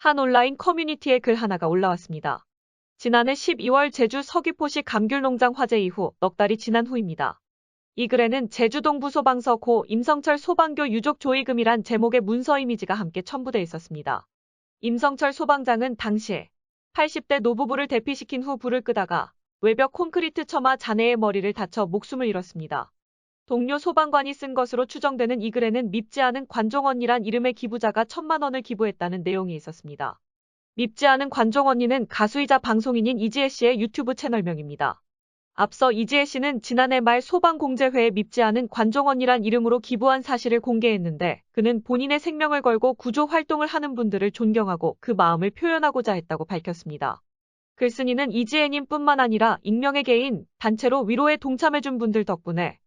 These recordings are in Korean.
한 온라인 커뮤니티에 글 하나가 올라왔습니다. 지난해 12월 제주 서귀포시 감귤농장 화재 이후 넉 달이 지난 후입니다. 이 글에는 제주 동부 소방서 고 임성철 소방교 유족 조의금이란 제목의 문서 이미지가 함께 첨부돼 있었습니다. 임성철 소방장은 당시 80대 노부부를 대피시킨 후 불을 끄다가 외벽 콘크리트 처마 자네의 머리를 다쳐 목숨을 잃었습니다. 동료 소방관이 쓴 것으로 추정되는 이 글에는 밉지 않은 관종언니란 이름의 기부자가 천만 원을 기부했다는 내용이 있었습니다. 밉지 않은 관종언니는 가수이자 방송인인 이지혜 씨의 유튜브 채널명입니다. 앞서 이지혜 씨는 지난해 말 소방공제회에 밉지 않은 관종언니란 이름으로 기부한 사실을 공개했는데 그는 본인의 생명을 걸고 구조 활동을 하는 분들을 존경하고 그 마음을 표현하고자 했다고 밝혔습니다. 글쓴이는 이지혜님 뿐만 아니라 익명의 개인, 단체로 위로에 동참해준 분들 덕분에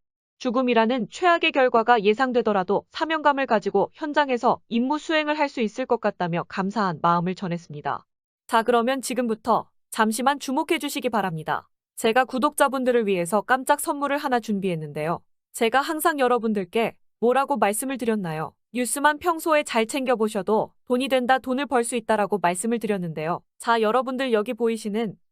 죽음이라는 최악의 결과가 예상되더라도 사명감을 가지고 현장에서 임무 수행을 할 수 있을 것 같다며 감사한 마음을 전했습니다. 자, 그러면 지금부터 잠시만 주목해 주시기 바랍니다. 제가 구독자분들을 위해서 깜짝 선물을 하나 준비했는데요. 제가 항상 여러분들께 뭐라고 말씀을 드렸나요? 뉴스만 평소에 잘 챙겨보셔도 돈이 된다, 돈을 벌 수 있다라고 말씀을 드렸는데요. 자, 여러분들 여기 보이시는